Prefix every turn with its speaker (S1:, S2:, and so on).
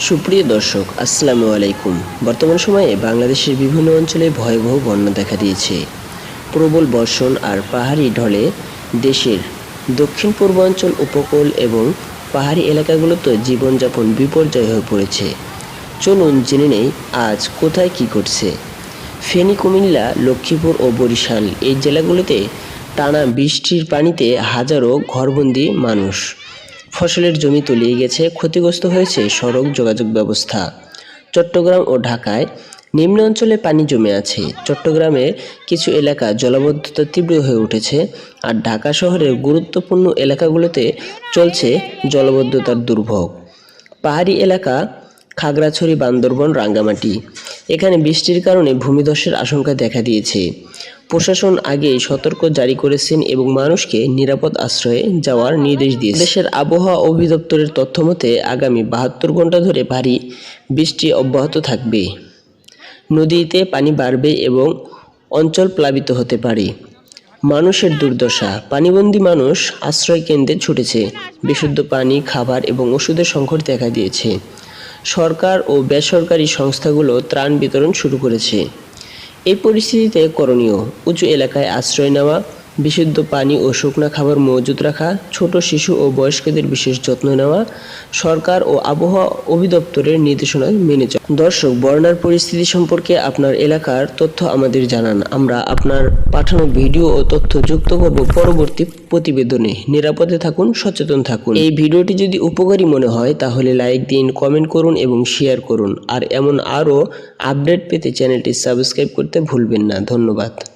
S1: সুপ্রিয় দর্শক, আসসালামু আলাইকুম। বর্তমান সময়ে বাংলাদেশের বিভিন্ন অঞ্চলে ভয়াবহ বন্যা দেখা দিয়েছে। প্রবল বর্ষণ আর পাহাড়ি ঢলে দেশের দক্ষিণ পূর্বাঞ্চল উপকূল এবং পাহাড়ি এলাকাগুলোতে জীবনযাপন বিপর্যয় হয়ে পড়েছে। চলুন জেনে নেই আজ কোথায় কি ঘটছে। ফেনী, কুমিল্লা, লক্ষ্মীপুর ও বরিশাল এই জেলাগুলোতে টানা বৃষ্টির পানিতে হাজারো ঘরবন্দি মানুষ। ফসলের জমি তলিয়ে গেছে, ক্ষতিগ্রস্ত হয়েছে সড়ক যোগাযোগ ব্যবস্থা। চট্টগ্রাম ও ঢাকায় নিম্ন অঞ্চলে পানি জমে আছে। চট্টগ্রামের কিছু এলাকা জলাবদ্ধতা তীব্র হয়ে উঠেছে আর ঢাকা শহরের গুরুত্বপূর্ণ এলাকাগুলোতে চলছে জলবদ্ধতার দুর্ভোগ। পাহাড়ি এলাকা খাগড়াছড়ি, বান্দরবন, রাঙ্গামাটি। এখানে বৃষ্টির কারণে ভূমিধসের আশঙ্কা দেখা দিয়েছে। প্রশাসন আগেই সতর্ক জারি করেছেন এবং মানুষকে নিরাপদ আশ্রয়ে যাওয়ার নির্দেশ দিয়েছে। দেশের আবহাওয়া অধিদপ্তরের তথ্য মতে, আগামী বাহাত্তর ঘণ্টা ধরে ভারী বৃষ্টি অব্যাহত থাকবে। নদীতে পানি বাড়বে এবং অঞ্চল প্লাবিত হতে পারে। মানুষের দুর্দশা। পানিবন্দী মানুষ আশ্রয় কেন্দ্রে ছুটেছে। বিশুদ্ধ পানি, খাবার এবং ওষুধের সংকট দেখা দিয়েছে। সরকার ও বেসরকারি সংস্থাগুলো ত্রাণ বিতরণ শুরু করেছে। এই পরিস্থিতিতে করণীয়, উঁচু এলাকায় আশ্রয় নেওয়া বিশুদ্ধ পানি ও শুকনা খাবার মজুত রাখা, ছোট শিশু ও বয়স্কদের বিশেষ যত্ন নেওয়া সরকার ও আবহাওয়া অধিদপ্তরের নির্দেশনা মেনে চলা। দর্শক বন্যার পরিস্থিতি সম্পর্কে আপনার এলাকার তথ্য আমাদের জানান। আমরা আপনার পাঠানো ভিডিও ও তথ্য যুক্ত করব পরবর্তী প্রতিবেদনে। নিরাপদে থাকুন, সচেতন থাকুন। এই ভিডিওটি যদি উপকারী মনে হয়, তাহলে লাইক দিন, কমেন্ট করুন এবং শেয়ার করুন। আর এমন আরও আপডেট পেতে চ্যানেলটি সাবস্ক্রাইব করতে ভুলবেন না। ধন্যবাদ।